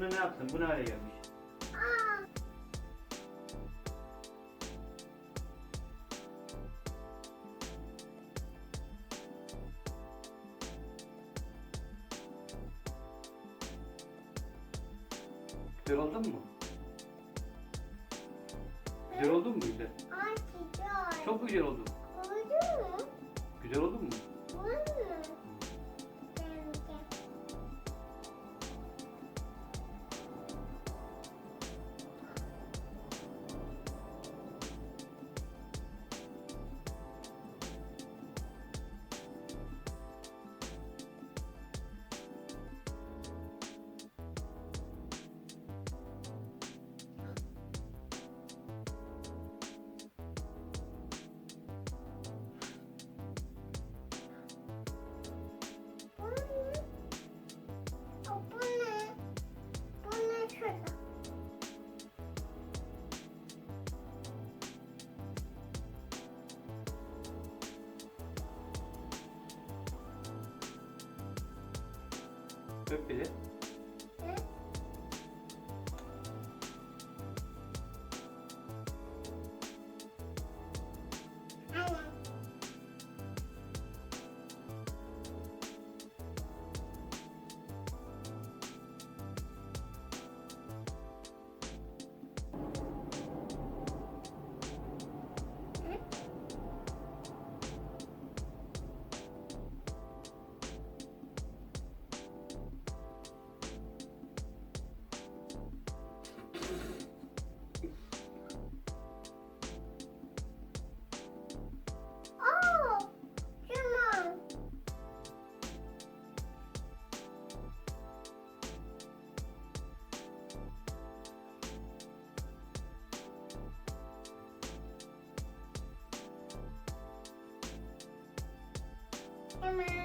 Buna ne yaptın? Bu ne hale gelmiş? Güzel oldun mu? Güzel oldun mu güzel? Ay güzel. Çok güzel oldun. Oldu mu? Güzel oldun mu? Oldu mu? Öp bir Bye, Mom.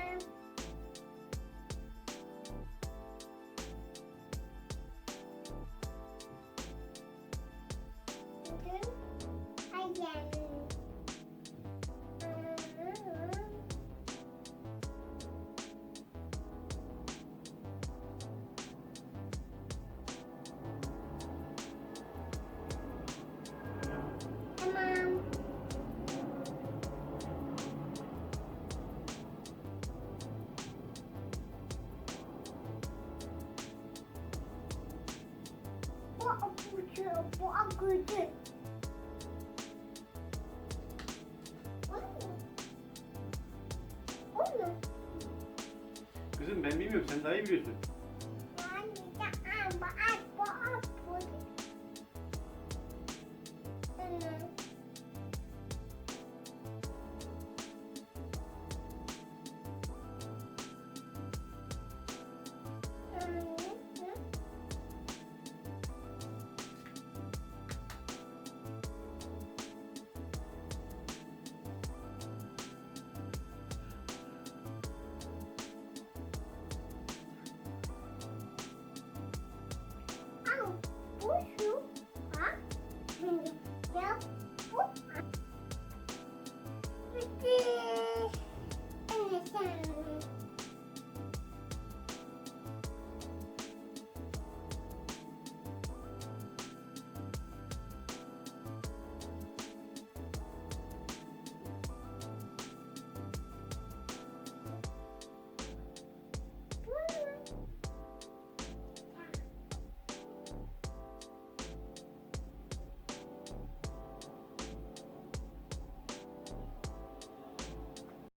Bu mu? Kızım ben bilmiyorum. Sen daha iyi biliyorsun.